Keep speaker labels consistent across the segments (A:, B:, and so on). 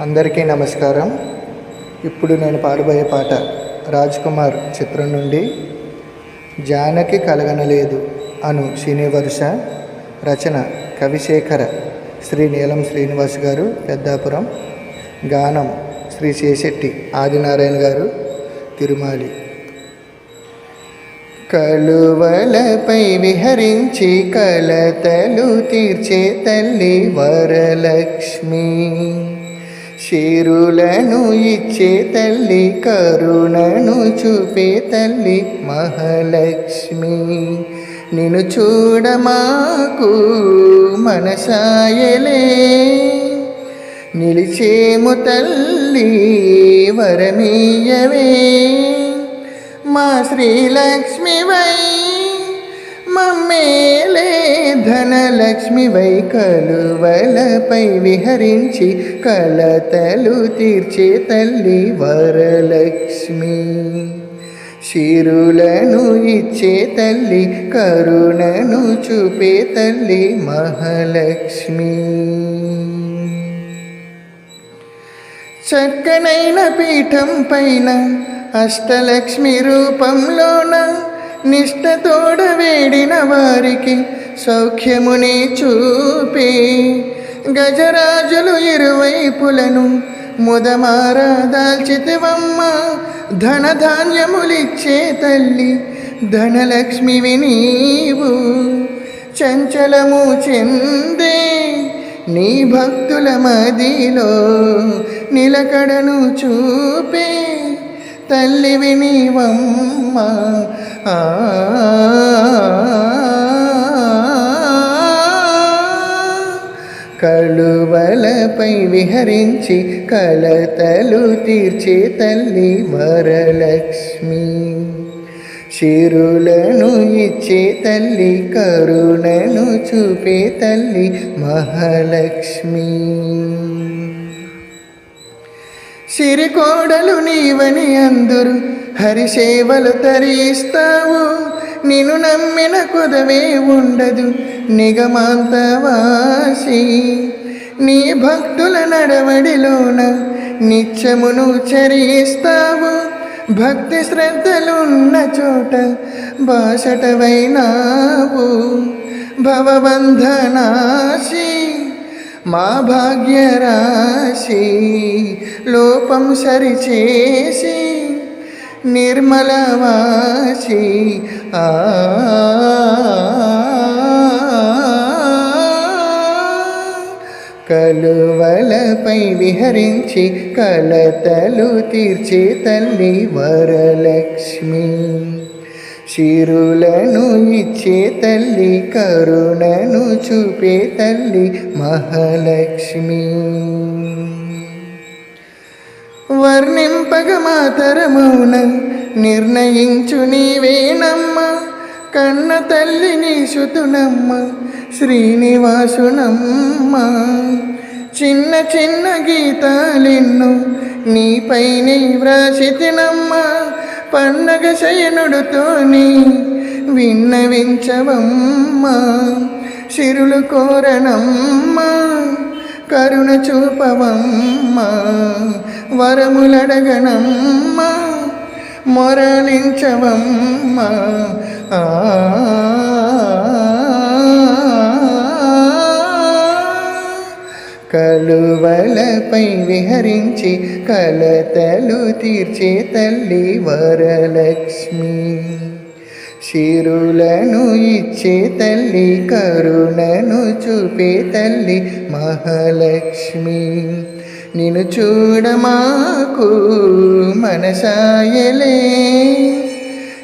A: అందరికీ నమస్కారం. ఇప్పుడు నేను పాడబోయే పాట రాజ్ కుమార్ చిత్రం నుండి జానకి కలగనలేదు అను సినీ రచన కవిశేఖర శ్రీ నీలం శ్రీనివాస్ గారు పెద్దాపురం. గానం శ్రీ శేషెట్టి ఆదినారాయణ గారు తిరుమాలి. కలువలపై విహరించి కలతలు తీర్చే తల్లి వరలక్ష్మి. శిరులను ఇచ్చే తల్లి కరుణను చూపే తల్లి మహాలక్ష్మి. నిన్ను చూడమాకు మనసాయలే. నిలిచేము తల్లి వరమీయవే. మా శ్రీలక్ష్మివై మమ్మేలే ధనలక్ష్మివై కలువలపై విహరించి కలతలు తీర్చే తల్లి వరలక్ష్మి. శిరులను ఇచ్చే తల్లి కరుణను చూపే తల్లి మహాలక్ష్మి. చక్కనైన పీఠం పైన అష్టలక్ష్మి రూపంలోన నిష్టతోడ వేడిన వారికి సౌఖ్యముని చూపి గజరాజులు ఇరువైపులను ముదమార దాల్చితివమ్మ ధనధాన్యములిచ్చే తల్లి ధనలక్ష్మివి నీవు చంచలము చెందే నీ భక్తుల మదిలో నిలకడను చూపే తల్లివి నీవమ్మ ఆ కలువలపై విహరించి కలతలు తీర్చే తల్లి వరలక్ష్మి. చిరులను ఇచ్చే తల్లి కరుణను చూపే తల్లి మహాలక్ష్మి. సిరికోడలు నీవని అందరు హరిసేవలు తరిస్తావు నిన్ను నమ్మిన కుదవే ఉండదు నిగమాంతవాసి. నీ భక్తుల నడవడిలోన నిత్యమును చరిస్తావు. భక్తి శ్రద్ధలున్న చోట బాసటవైనావు. భవబంధనాశి మా భాగ్యరాశి లోపం సరిచేసి నిర్మలవాసి. ఆ. కలువలపై విహరించి కలతలు తీర్చే తల్లి వరలక్ష్మి. చిరులను ఇచ్చే తల్లి కరుణను చూపే తల్లి మహాలక్ష్మి. వర్ణింపగ మాతరమౌన నిర్ణయించు నీవేనమ్మ కన్న తల్లి నీసుతునమ్మ శ్రీనివాసునమ్మ. చిన్న చిన్న గీతాలెన్ను నీపైనే వ్రాసితినమ్మ. పండగ శయనుడుతోని విన్నవించవమ్మ. సిరులు కోరనమ్మ. కరుణ చూపవమ్మ వరములడగనమ్మ మొరలించవమ్మ ఆ. కలువలపై విహరించి కలతలు తీర్చే తల్లి వరలక్ష్మి. శిరులను ఇచ్చే తల్లి కరుణను చూపే తల్లి మహాలక్ష్మి. నిన్ను చూడమాకు మనసాయలే.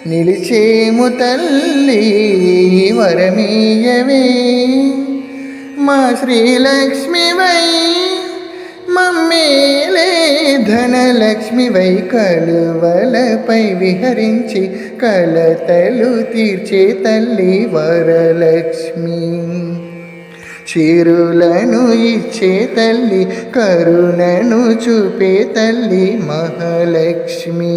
A: నిలిచేము తల్లి వరమీయవే. మా శ్రీలక్ష్మివై మమ్మేలే ధనలక్ష్మివై కలువలపై విహరించి కలతలు తీర్చే తల్లి వరలక్ష్మి. చిరులను ఇచ్చే తల్లి కరుణను చూపే తల్లి మహాలక్ష్మి.